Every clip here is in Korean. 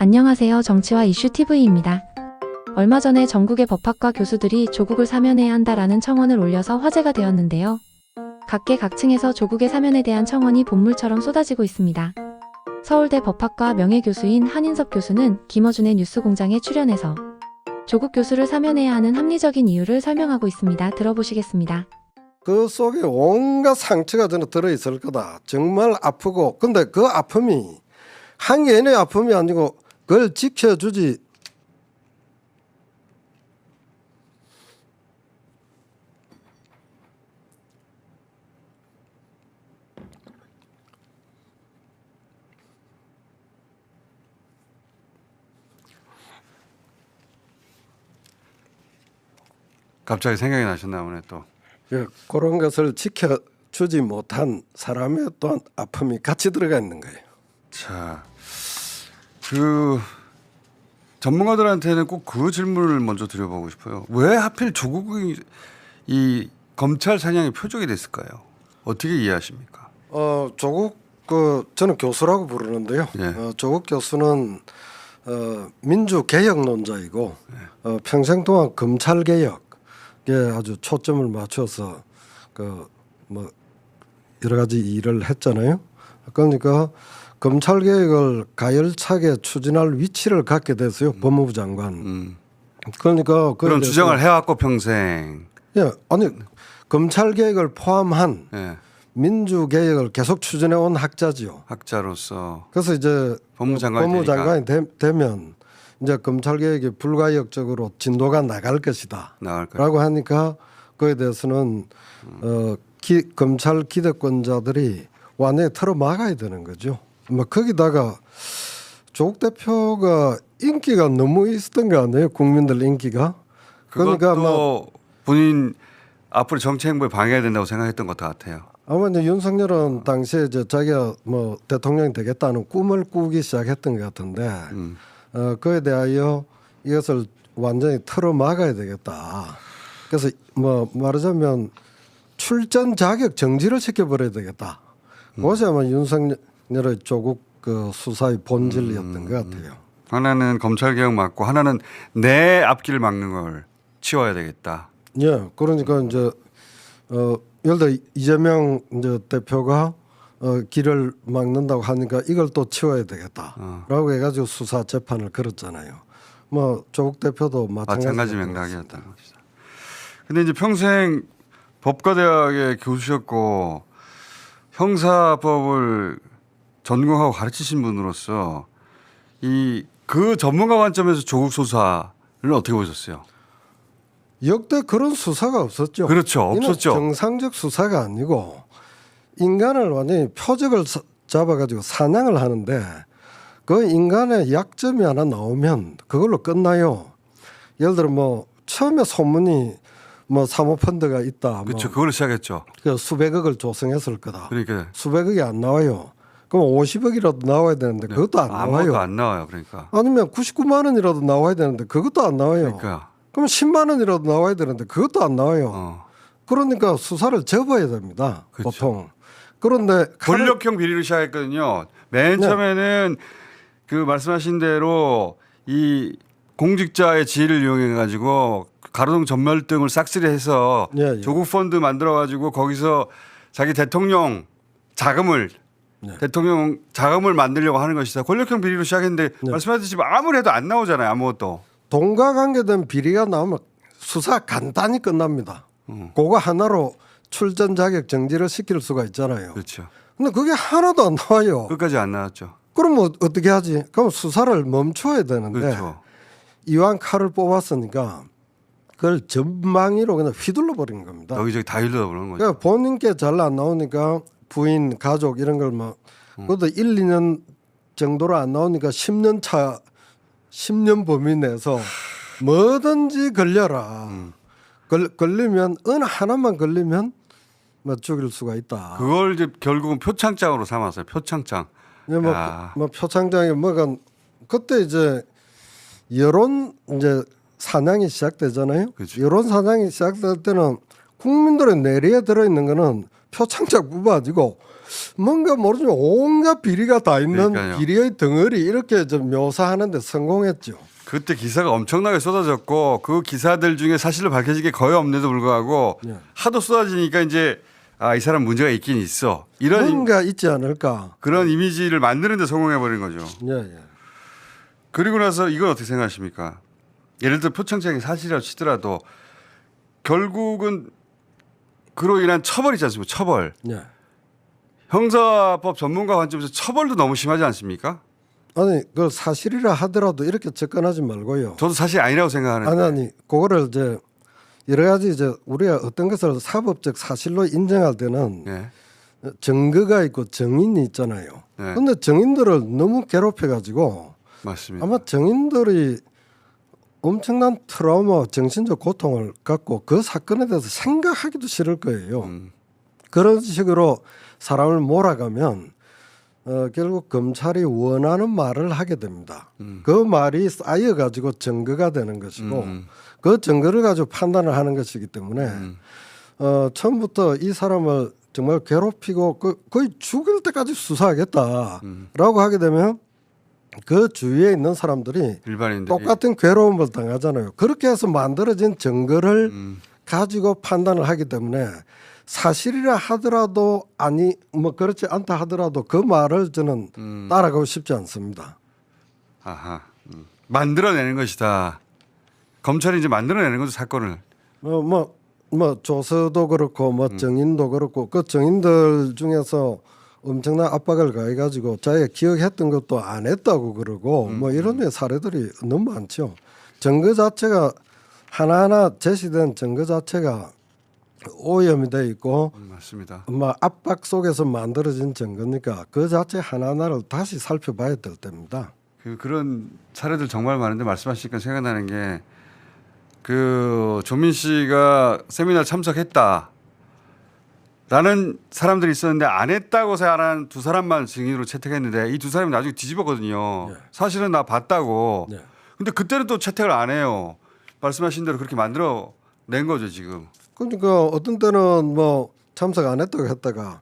안녕하세요. 정치와 이슈 TV입니다. 얼마 전에 전국의 법학과 교수들이 조국을 사면해야 한다라는 청원을 올려서 화제가 되었는데요. 각계 각층에서 조국의 사면에 대한 청원이 본물처럼 쏟아지고 있습니다. 서울대 법학과 명예교수인 한인섭 교수는 김어준의 뉴스공장에 출연해서 조국 교수를 사면해야 하는 합리적인 이유를 설명하고 있습니다. 들어보시겠습니다. 그 속에 온갖 상처가 들어있을 거다. 정말 아프고 근데 그 아픔이 한 개인의 아픔이 아니고 그걸 지켜주지 갑자기 생각이 나셨나 보네 또. 예, 그런 것을 지켜주지 못한 사람의 또한 아픔이 같이 들어가 있는 거예요. 자, 그 전문가들한테는 꼭 그 질문을 먼저 드려보고 싶어요. 왜 하필 조국이 이 검찰 사냥의 표적이 됐을까요? 어떻게 이해하십니까? 어, 조국 그 저는 교수라고 부르는데요. 예. 어, 조국 교수는 어, 민주 개혁론자이고 어, 평생 동안 검찰 개혁에 아주 초점을 맞춰서 그 뭐 여러 가지 일을 했잖아요. 그러니까 검찰 개혁을 가열차게 추진할 위치를 갖게 됐어요. 법무부 장관. 음, 그러니까 그런 주장을 해왔고 평생. 예, 아니 검찰 개혁을 포함한 예, 민주 개혁을 계속 추진해 온 학자지요. 학자로서 그래서 이제 법무장관이 법무장관이 되, 면 이제 검찰 개혁이 불가역적으로 진도가 나갈 것이다. 나갈 거예요. 라고 하니까 그에 대해서는 어, 기, 검찰 기득권자들이 완전히 틀어 막아야 되는 거죠. 뭐 거기다가 조국 대표가 인기가 너무 있었던 거 아니에요? 국민들 인기가. 그러니까 뭐 본인 앞으로 정치 행보에 방해가 된다고 생각했던 것 같아요. 아마 이제 윤석열은 당시에 이제 자기가 뭐 대통령이 되겠다는 꿈을 꾸기 시작했던 것 같은데 음. 어, 그에 대하여 이것을 완전히 틀어 막아야 되겠다. 그래서 뭐 말하자면 출전 자격 정지를 시켜버려야 되겠다. 그것이 아마 윤석열 의 조국 그 수사의 본질이었던 것 같아요. 하나는 검찰 개혁 맞고 하나는 내 앞길을 막는 걸 치워야 되겠다. 예, 그러니까 이제 어 예를 들어 이재명 이제 대표가 어 길을 막는다고 하니까 이걸 또 치워야 되겠다라고 해가지고 수사 재판을 걸었잖아요. 뭐 조국 대표도 마찬가지 것이다. 근데 이제 평생 법과대학에 교수셨고 형사법을 전공하고 가르치신 분으로서 이 그 전문가 관점에서 조국 수사를 어떻게 보셨어요? 역대 그런 수사가 없었죠. 그렇죠. 없었죠. 정상적 수사가 아니고 인간을 완전히 표적을 사- 잡아가지고 사냥을 하는데 그 인간의 약점이 하나 나오면 그걸로 끝나요. 예를 들어 뭐 처음에 소문이 뭐 사모펀드가 있다. 그렇죠. 뭐 그걸로 시작했죠. 그 수백억을 조성했을 거다. 그러니까 수백억이 안 나와요. 그럼 50억이라도 나와야 되는데 그것도 안 나와요. 안 나와요. 그러니까. 아니면 99만 원이라도 나와야 되는데 그것도 안 나와요. 그러니까. 그럼 10만 원이라도 나와야 되는데 그것도 안 나와요. 어. 그러니까 수사를 접어야 됩니다. 그렇죠. 보통. 그런데 권력형 비리를 시작했거든요. 맨 네. 처음에는 그 말씀하신 대로 이 공직자의 지위를 이용해 가지고 가로등 전멸 등을 싹쓸이해서 예, 예. 조국 펀드 만들어 가지고 거기서 자기 대통령 자금을 네. 대통령 자금을 만들려고 하는 것이다. 권력형 비리로 시작했는데 네. 말씀하셨듯이 아무리 해도 안 나오잖아요. 아무것도. 동과 관계된 비리가 나오면 수사 간단히 끝납니다. 음. 그거 하나로 출전 자격 정지를 시킬 수가 있잖아요. 그렇죠. 근데 그게 하나도 안 나와요. 끝까지 안 나왔죠. 그럼 뭐 어떻게 하지? 그럼 수사를 멈춰야 되는데 그렇죠. 이왕 칼을 뽑았으니까 그걸 전방위로 그냥 휘둘러 버린 겁니다. 여기저기 다 흘러보는 거죠. 그러니까 본인께 잘 안 나오니까 부인, 가족 이런 걸막 그것도 1, 2년 정도로 안 나오니까 10년 차 10년 범위 내에서 뭐든지 걸려라. 걸, 걸리면 어느 하나만 걸리면 뭐 죽일 수가 있다. 그걸 이제 결국은 표창장으로 삼았어요. 표창장. 이제 뭐, 야. 뭐 표창장에 뭐가 그때 이제 여론 이제 사냥이 시작되잖아요. 그렇죠. 여론 사냥이 시작될 때는 국민들의 내리에 들어 있는 거는 표창장 뿐만 아니고 뭔가 모르지만 온갖 비리가 다 있는 그러니까요. 비리의 덩어리 이렇게 좀 묘사하는데 성공했죠. 그때 기사가 엄청나게 쏟아졌고 그 기사들 중에 사실로 밝혀진 게 거의 없는데도 불구하고 예. 하도 쏟아지니까 이제 아 이 사람 문제가 있긴 있어 이런 임- 뭔가 있지 않을까. 그런 이미지를 만드는데 성공해 버린 거죠. 예, 예. 그리고 나서 이건 어떻게 생각하십니까? 예를 들어 표창장이 사실이라고 치더라도 결국은 그로 인한 처벌이지 않습니까? 처벌. 예. 형사법 전문가 관점에서 처벌도 너무 심하지 않습니까? 아니 그 사실이라 하더라도 이렇게 접근하지 말고요. 저도 사실 아니라고 생각하는데. 아니 아니 그거를 이제 여러 가지 이제 우리가 어떤 것을 사법적 사실로 인정할 때는 네. 증거가 있고 정인이 있잖아요. 네. 근데 정인들을 너무 괴롭혀 가지고 맞습니다. 아마 정인들이 엄청난 트라우마, 정신적 고통을 갖고 그 사건에 대해서 생각하기도 싫을 거예요. 음. 그런 식으로 사람을 몰아가면 어, 결국 검찰이 원하는 말을 하게 됩니다. 음. 그 말이 쌓여 가지고 증거가 되는 것이고 음. 그 증거를 가지고 판단을 하는 것이기 때문에 음. 어, 처음부터 이 사람을 정말 괴롭히고 그, 거의 죽일 때까지 수사하겠다라고 음. 하게 되면 그 주위에 있는 사람들이 일반인들이 똑같은 괴로움을 당하잖아요. 그렇게 해서 만들어진 증거를 음. 가지고 판단을 하기 때문에 사실이라 하더라도 아니 뭐 그렇지 않다 하더라도 그 말을 저는 음. 따라가고 싶지 않습니다. 아하. 음. 만들어내는 것이다. 검찰이 이제 만들어내는 거죠 사건을. 뭐 뭐 뭐 조서도 그렇고 뭐 정인도 그렇고 그 정인들 중에서 엄청난 압박을 가해가지고 자기가 기억했던 것도 안 했다고 그러고 뭐 이런 류의 사례들이 너무 많죠. 증거 자체가 하나하나 제시된 증거 자체가 오염이 돼 있고 음, 맞습니다. 뭐 압박 속에서 만들어진 증거니까 그 자체 하나하나를 다시 살펴봐야 될 때입니다. 그 그런 사례들 정말 많은데 말씀하시니까 생각나는 게 그 조민 씨가 세미나 참석했다. 라는 사람들이 있었는데 안 했다고 생각하는 두 사람만 증인으로 채택했는데 이 두 사람이 나중에 뒤집었거든요. 네. 사실은 나 봤다고. 네. 근데 그때는 또 채택을 안 해요. 말씀하신 대로 그렇게 만들어 낸 거죠 지금. 그러니까 어떤 때는 뭐 참석 안 했다고 했다가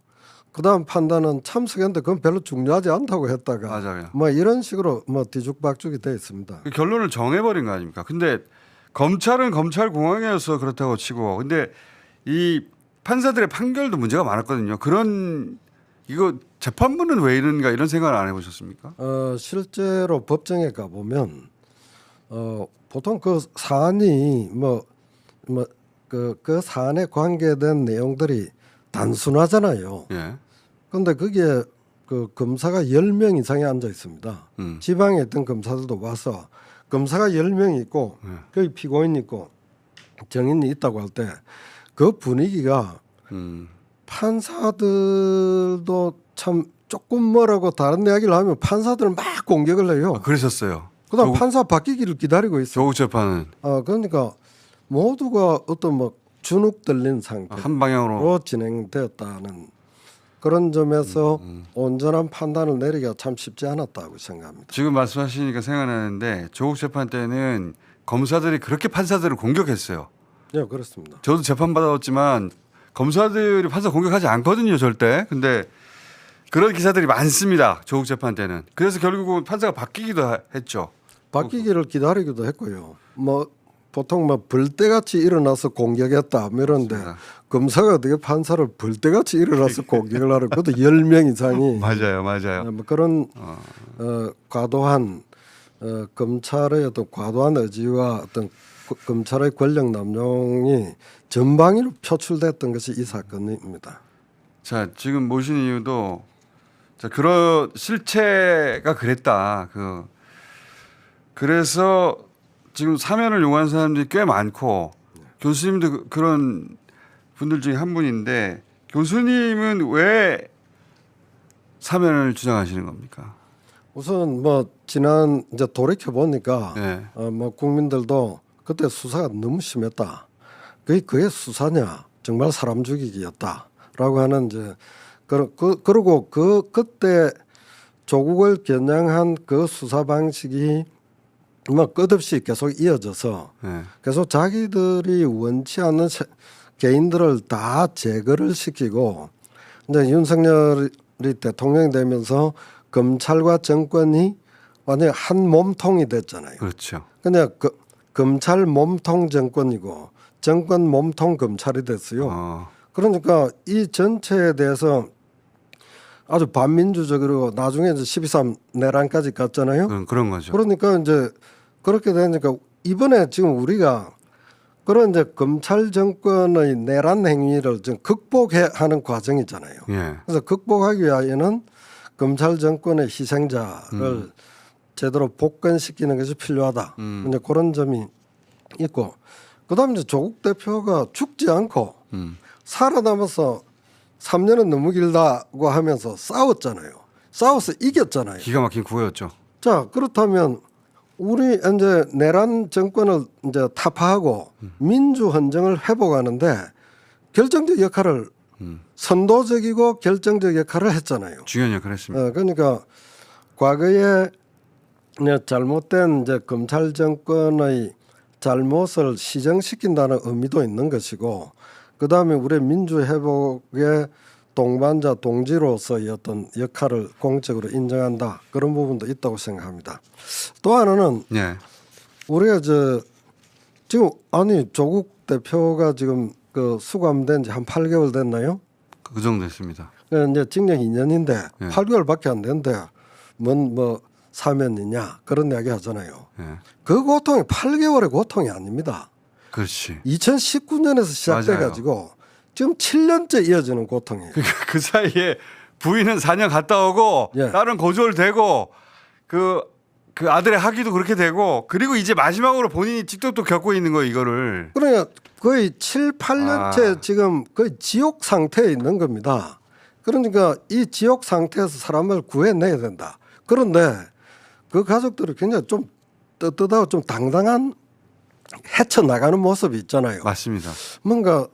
그다음 판단은 참석했는데 그건 별로 중요하지 않다고 했다가 맞아요. 뭐 이런 식으로 뭐 뒤죽박죽이 돼 있습니다. 그 결론을 정해버린 거 아닙니까? 근데 검찰은 검찰 공항이어서 그렇다고 치고, 근데 이 판사들의 판결도 문제가 많았거든요. 그런 이거 재판부는 왜 이런가 이런 생각을 안 해보셨습니까? 어 실제로 법정에 가 보면 어 보통 그 사안이 뭐뭐그그 사안에 관계된 내용들이 단순하잖아요. 예. 근데 거기에 그 검사가 10명 이상이 앉아 있습니다. 음. 지방에 있던 검사들도 와서 검사가 10명이 있고 네. 거기 피고인 있고 정인이 있다고 할 때 그 분위기가 음. 판사들도 참 조금 뭐라고 다른 이야기를 하면 판사들은 막 공격을 해요. 아, 그러셨어요. 그다음 조국- 판사 바뀌기를 기다리고 있어. 조국 재판은 아 그러니까 모두가 어떤 뭐 주눅 들린 상태로 한 방향으로 진행되었다는 그런 점에서 음, 온전한 판단을 내리기가 참 쉽지 않았다고 생각합니다. 지금 말씀하시니까 생각나는데 조국 재판 때는 검사들이 그렇게 판사들을 공격했어요. 네 그렇습니다. 저도 재판 받아왔지만 검사들이 판사 공격하지 않거든요, 절대. 근데 그런 기사들이 많습니다. 조국 재판 때는. 그래서 결국은 판사가 바뀌기도 하- 했죠. 바뀌기를 기다리기도 했고요. 뭐 보통 뭐 벌떼같이 일어나서 공격했다 뭐 이런데 맞습니다. 검사가 어떻게 판사를 벌떼같이 일어나서 공격을 하러 그것도 10명 이상이 맞아요, 맞아요. 어, 뭐 그런 어, 어, 과도한 어, 검찰의 어떤 과도한 의지와 어떤 그- 검찰의 권력 남용이 전방위로 표출됐던 것이 이 사건입니다. 자, 지금 모신 이유도 자, 그런 실체가 그랬다. 그 그래서 지금 사면을 요구하는 사람들이 꽤 많고 교수님도 그- 그런 분들 중에 한 분인데 교수님은 왜 사면을 주장하시는 겁니까? 우선 뭐 지난 이제 돌이켜 보니까 네. 어, 뭐 국민들도 그때 수사가 너무 심했다. 그게 그게 수사냐? 정말 사람 죽이기였다라고 하는 이제 그, 그 그리고 그 그때 조국을 겨냥한 그 수사 방식이 뭐 끝없이 계속 이어져서 네. 계속 자기들이 원치 않는 세- 개인들을 다 제거를 시키고 이제 윤석열이 대통령이 되면서 검찰과 정권이 완전히 한 몸통이 됐잖아요. 그렇죠. 그냥 그, 검찰 몸통 정권이고 정권 몸통 검찰이 됐어요. 어, 그러니까 이 전체에 대해서 아주 반민주적으로 나중에 이제 12.3 내란까지 갔잖아요. 그런 그런 거죠. 그러니까 이제 그렇게 되니까 이번에 지금 우리가 그런 이제 검찰 정권의 내란 행위를 좀 극복해 하는 과정이잖아요. 예. 그래서 극복하기 위하여는 검찰 정권의 희생자를 제대로 복권시키는 것이 필요하다. 음. 이제 그런 점이 있고 그다음에 이제 조국 대표가 죽지 않고 음. 살아남아서 3년은 너무 길다고 하면서 싸웠잖아요. 싸워서 이겼잖아요. 기가 막힌 구호였죠. 자 그렇다면 우리 이제 내란 정권을 이제 타파하고 민주 헌정을 회복하는데 결정적 역할을 음. 선도적이고 결정적 역할을 했잖아요. 중요한 역할을 했습니다. 어, 그러니까 과거에 잘못된 이제 검찰 정권의 잘못을 시정시킨다는 의미도 있는 것이고 그 다음에 우리 민주 회복의 동반자 동지로서의 어떤 역할을 공적으로 인정한다 그런 부분도 있다고 생각합니다. 또 하나는 예. 우리가 저 지금 아니 조국 대표가 지금 그 수감된 지 한 8개월 됐나요? 그 정도 됐습니다. 그 이제 징역 2년인데 예. 8개월밖에 안 됐는데 뭔뭐 사면이냐 그런 이야기 하잖아요. 예. 그 고통이 8개월의 고통이 아닙니다. 그렇지. 2019년에서 시작돼. 가지고 지금 7년째 이어지는 고통이에요. 그, 그 사이에 부인은 4년 갔다 오고 예. 딸은 고졸되고 그, 그 아들의 학위도 그렇게 되고 그리고 이제 마지막으로 본인이 직접 또 겪고 있는 거예요 이거를. 그러니까 거의 7, 8년째 아. 지금 거의 지옥 상태에 있는 겁니다. 그러니까 이 지옥 상태에서 사람을 구해내야 된다. 그런데 그 가족들이 굉장히 좀 떳떳하고 좀 당당한 헤쳐나가는 모습이 있잖아요. 맞습니다. 뭔가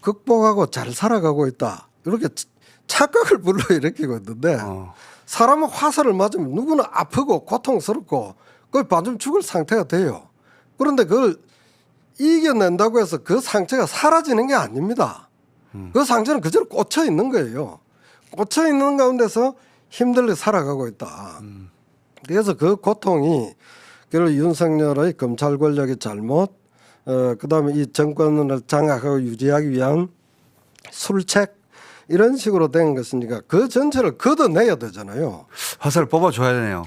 극복하고 잘 살아가고 있다. 이렇게 치- 착각을 불러일으키고 있는데 어. 사람은 화살을 맞으면 누구나 아프고 고통스럽고 거의 반쯤 죽을 상태가 돼요. 그런데 그걸 이겨낸다고 해서 그 상처가 사라지는 게 아닙니다. 그 상처는 그대로 꽂혀 있는 거예요. 꽂혀 있는 가운데서 힘들게 살아가고 있다. 그래서 그 고통이 결국 윤석열의 검찰 권력의 잘못, 어, 그 다음에 이 정권을 장악하고 유지하기 위한 술책 이런 식으로 된 것이니까 그 전체를 걷어내야 되잖아요. 화살을 뽑아줘야 되네요.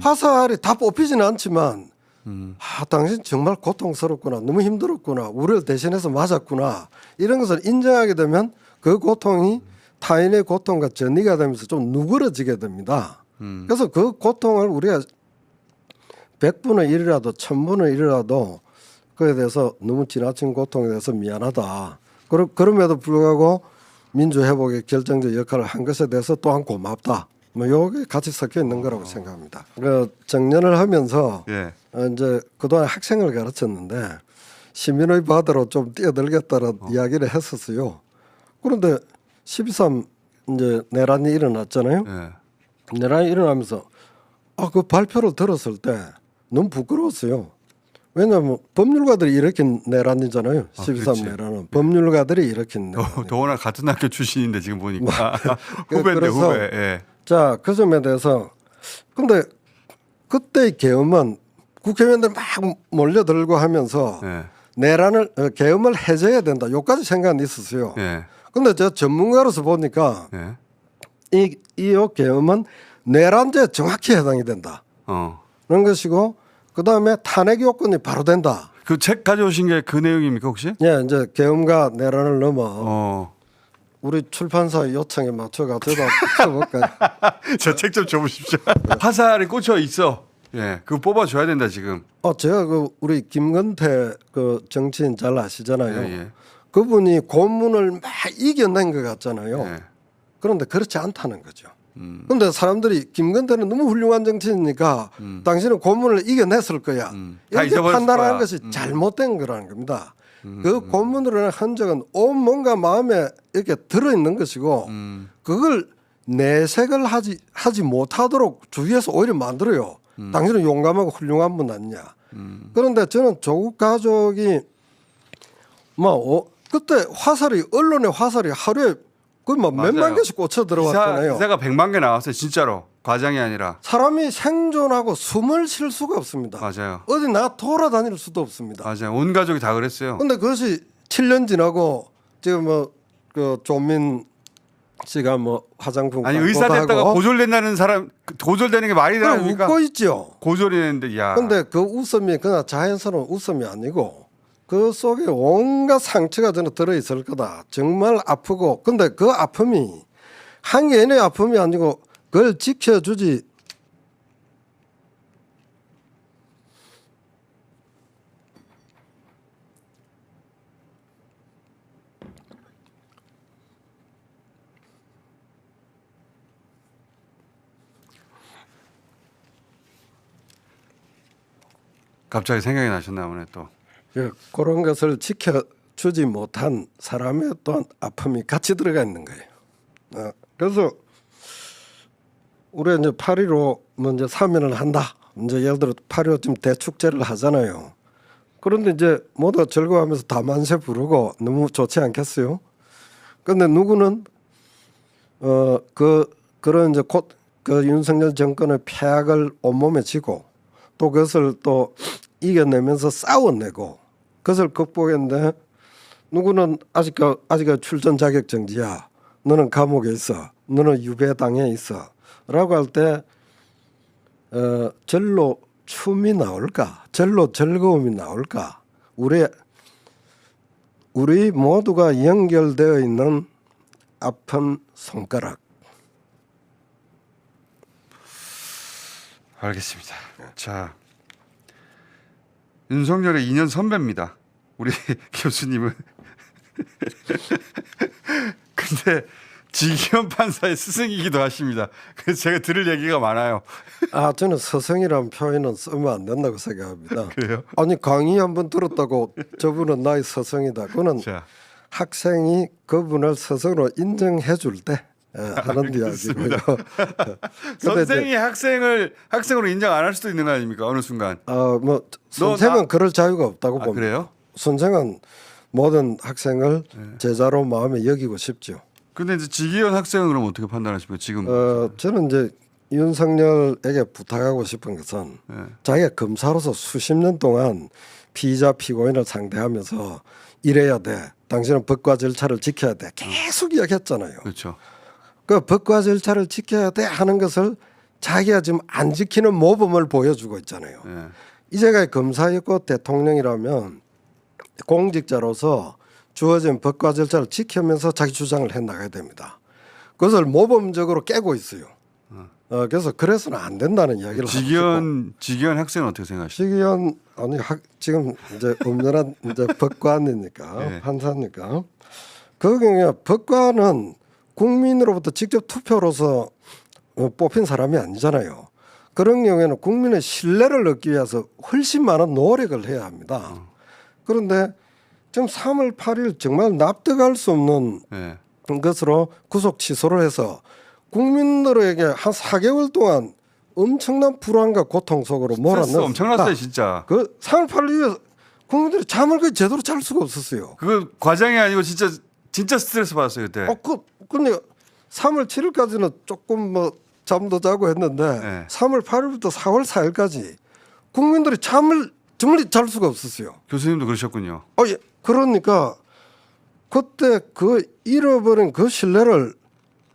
화살이 다 뽑히지는 않지만 음. 아 당신 정말 고통스럽구나 너무 힘들었구나 우리를 대신해서 맞았구나 이런 것을 인정하게 되면 그 고통이 타인의 고통과 전이가 되면서 좀 누그러지게 됩니다. 음. 그래서 그 고통을 우리가 100분의 1이라도 1000분의 1이라도 그에 대해서 너무 지나친 고통에 대해서 미안하다. 그러, 그럼에도 불구하고 민주회복의 결정적 역할을 한 것에 대해서 또한 고맙다. 뭐 요게 같이 섞여 있는 거라고 생각합니다. 그 정년을 하면서 예. 어, 이제 그동안 학생을 가르쳤는데 시민의 바다로 좀 뛰어들겠다는 이야기를 했었어요. 그런데 12.3 이제 내란이 일어났잖아요. 예. 내란이 일어나면서 아 그 발표를 들었을 때 너무 부끄러웠어요. 왜냐하면 법률가들이 일으킨 내란이잖아요. 아, 12.3 그렇지. 내란은 법률가들이 일으킨 내란. 더, 더구나 같은 학교 출신인데 지금 보니까 그- 후배인데 후배. 예. 자, 그 점에 대해서 근데 그때의 계엄은 국회의원들 막 몰려들고 하면서 예. 내란을 어, 계엄을 해제해야 된다. 요까지 생각은 있었어요. 예. 근데 제가 전문가로서 보니까 예. 이, 이 계엄은 내란죄 정확히 해당이 된다. 어. 그런 것이고 그 다음에 탄핵 요건이 바로 된다. 그 책 가져오신 게 그 내용입니까 혹시? 예, 이제 계엄과 내란을 넘어 어. 우리 출판사 요청에 맞춰가 저도 써볼까요? 저책 좀 줘보십시오. 화살이 꽂혀 있어. 예. 그거 뽑아줘야 된다 지금. 어, 제가 그 우리 김건태 그 정치인 잘 아시잖아요. 예, 예. 그분이 고문을 막 이겨낸 것 같잖아요. 예. 그런데 그렇지 않다는 거죠. 음. 근데 사람들이 김건태는 너무 훌륭한 정치인이니까 당신은 고문을 이겨냈을 거야. 음. 다 이렇게 판단하는 거야. 것이 음. 잘못된 거라는 겁니다. 그 고문으로 인한 흔적은 온 뭔가 마음에 이렇게 들어 있는 것이고 음. 그걸 내색을 하지 하지 못하도록 주위에서 오히려 만들어요. 당신은 용감하고 훌륭한 분 아니냐. 음. 그런데 저는 조국 가족이 뭐 어, 그때 화살이 언론의 화살이 하루에 그뭐 몇만 맞아요. 개씩 꽂혀 기사, 들어왔잖아요. 기사 가 100만 개 나왔어요. 진짜로. 과장이 아니라. 사람이 생존하고 숨을 쉴 수가 없습니다. 맞아요. 어디 나 돌아다닐 수도 없습니다. 맞아요. 온 가족이 다 그랬어요. 근데 그것이 7년 지나고 지금 뭐그 조민 씨가 뭐 화장품 아니 의사 됐다가 고졸된다는 사람 그 고졸되는 게 말이 되니까 웃고 있죠. 고졸이 되는데 야. 근데 그 웃음이 그냥 자연스러운 웃음이 아니고 그 속에 온갖 상처가 저는 들어 있을 거다. 정말 아프고 근데 그 아픔이 한 개인의 아픔이 아니고 그걸 지켜주지 갑자기 생각이 나셨나 보네 또. 예, 그런 것을 지켜주지 못한 사람의 또한 아픔이 같이 들어가 있는 거예요. 어, 그래서 우리 이제 8.15 먼저 사면을 한다. 이제 예를 들어 8.15 지금 대축제를 하잖아요. 그런데 이제 모두 즐거워하면서 다 만세 부르고 너무 좋지 않겠어요? 근데 누구는 어 그 그런 이제 곧 그 윤석열 정권의 폐악을 온몸에 지고 또 그것을 또 이겨내면서 싸워내고 그것을 극복했는데 누구는 아직 아직 출전 자격 정지야. 너는 감옥에 있어. 너는 유배당에 있어.라고 할 때 어, 절로 춤이 나올까? 절로 즐거움이 나올까? 우리 우리 모두가 연결되어 있는 아픈 손가락. 알겠습니다. 자 윤석열의 2년 선배입니다. 우리 교수님은 근데 지기현 판사의 스승이기도 하십니다. 그래서 제가 들을 얘기가 많아요. 아 저는 서성이라는 표현은 쓰면 안 된다고 생각합니다. 그래요? 아니 강의 한 번 들었다고 저분은 나의 서성이다. 그는 자 학생이 그분을 스스로 인정해 줄 때 하는 이야기고요. 선생이 학생을 학생으로 인정 안 할 수도 있는 거 아닙니까? 어느 순간. 어뭐 선생은 나- 그럴 자유가 없다고 아, 봅니다. 그래요? 선생은 모든 학생을 제자로 마음에 여기고 싶죠. 근데 이제 지기현 학생은 그럼 어떻게 판단하십니까? 지금 어 저는 이제 윤석열에게 부탁하고 싶은 것은 예. 자기가 검사로서 수십 년 동안 피의자 피고인을 상대하면서 이래야 돼. 당신은 법과 절차를 지켜야 돼. 계속 이야기했잖아요. 그렇죠. 그 법과 절차를 지켜야 돼 하는 것을 자기가 지금 안 지키는 모범을 보여주고 있잖아요. 예. 이제가 검사였고 대통령이라면 공직자로서 주어진 법과 절차를 지키면서 자기 주장을 해 나가야 됩니다. 그것을 모범적으로 깨고 있어요. 어, 그래서 그래서는 안 된다는 이야기를. 지기현 지기현 학생은 어떻게 생각하십니까? 시기현 아니 학, 지금 이제 엄연한 이제 법관이니까 네. 판사니까 그 경우에 법관은 국민으로부터 직접 투표로서 어, 뽑힌 사람이 아니잖아요. 그런 경우에는 국민의 신뢰를 얻기 위해서 훨씬 많은 노력을 해야 합니다. 그런데 지금 3월 8일 정말 납득할 수 없는 예. 것으로 구속 취소를 해서 국민들에게 한 4개월 동안 엄청난 불안과 고통 속으로 몰아넣었습니다. 엄청났어요 진짜. 그 3월 8일 이후에 국민들이 잠을 거의 제대로 잘 수가 없었어요. 그거 과장이 아니고 진짜 진짜 스트레스 받았어요 그때. 어, 그 근데 3월 7일까지는 조금 뭐 잠도 자고 했는데 네. 3월 8일부터 4월 4일까지 국민들이 잠을 정말 잘 수가 없었어요. 교수님도 그러셨군요. 어, 예. 그러니까 그때 그 잃어버린 그 신뢰를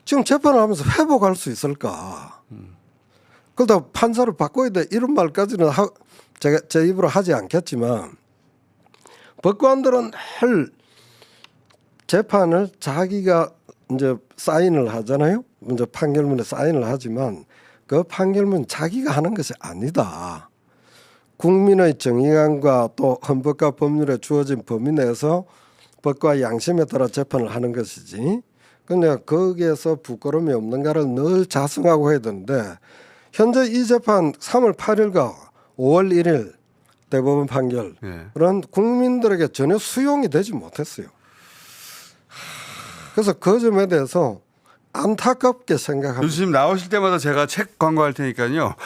지금 재판을 하면서 회복할 수 있을까? 그러다 판사를 바꿔야 돼 이런 말까지는 하, 제가 제 입으로 하지 않겠지만 법관들은 늘 재판을 자기가 이제 사인을 하잖아요. 이제 판결문에 사인을 하지만 그 판결문 자기가 하는 것이 아니다. 국민의 정의감과 또 헌법과 법률에 주어진 범위 내에서 법과 양심에 따라 재판을 하는 것이지. 근데 거기에서 부끄러움이 없는가를 늘 자성하고 해야 되는데 현재 이 재판 3월 8일과 5월 1일 대법원 판결 예. 그런 국민들에게 전혀 수용이 되지 못했어요. 그래서 그 점에 대해서 안타깝게 생각합니다. 교수님 나오실 때마다 제가 책 광고할 테니까요.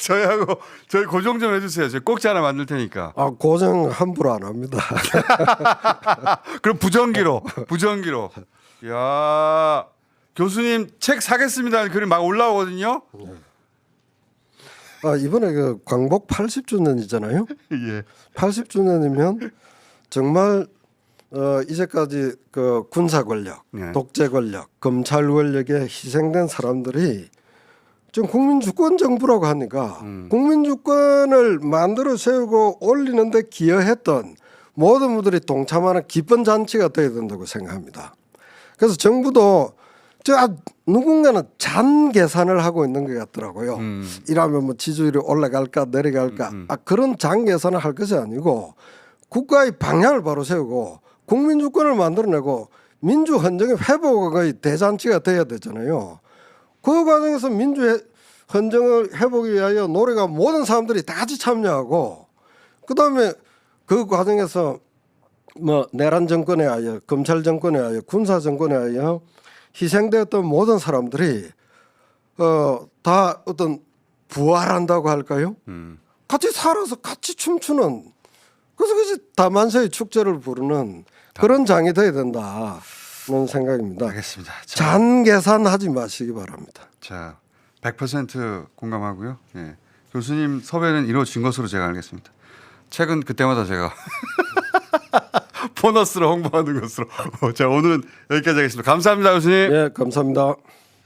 저희하고 저희 고정 좀 해주세요. 저희 꼭지 하나 만들 테니까. 아 고정 함부로 안 합니다. 그럼 부정기로 부정기로. 야 교수님 책 사겠습니다. 글이 막 올라오거든요. 아 이번에 그 광복 80주년이잖아요. 예. 80주년이면 정말 어 이제까지 그 군사 권력, 네. 독재 권력, 검찰 권력에 희생된 사람들이 지금 국민 주권 정부라고 하니까 음. 국민 주권을 만들어 세우고 올리는데 기여했던 모든 분들이 동참하는 기쁜 잔치가 되어야 된다고 생각합니다. 그래서 정부도 저 아, 누군가는 잔 계산을 하고 있는 것 같더라고요. 음. 이러면 뭐 지지율이 올라갈까 내려갈까 아 그런 장 계산을 할 것이 아니고 국가의 방향을 바로 세우고 국민 주권을 만들어내고 민주 헌정의 회복의 대잔치가 돼야 되잖아요. 그 과정에서 민주 회- 헌정을 회복하기 위하여 노래가 모든 사람들이 다 같이 참여하고 그다음에 그 과정에서 뭐 내란 정권에 의하여 검찰 정권에 의하여 군사 정권에 의하여 희생되었던 모든 사람들이 어다 어떤 부활한다고 할까요? 음. 같이 살아서 같이 춤추는 그래서 그지 다만세의 축제를 부르는 그런 장이 돼야 된다는 생각입니다. 알겠습니다. 자, 잔 계산하지 마시기 바랍니다. 자 100% 공감하고요. 예. 교수님 섭외는 이루어진 것으로 제가 알겠습니다. 책은 그때마다 제가 보너스로 홍보하는 것으로. 자 오늘은 여기까지 하겠습니다. 감사합니다, 교수님. 예, 감사합니다.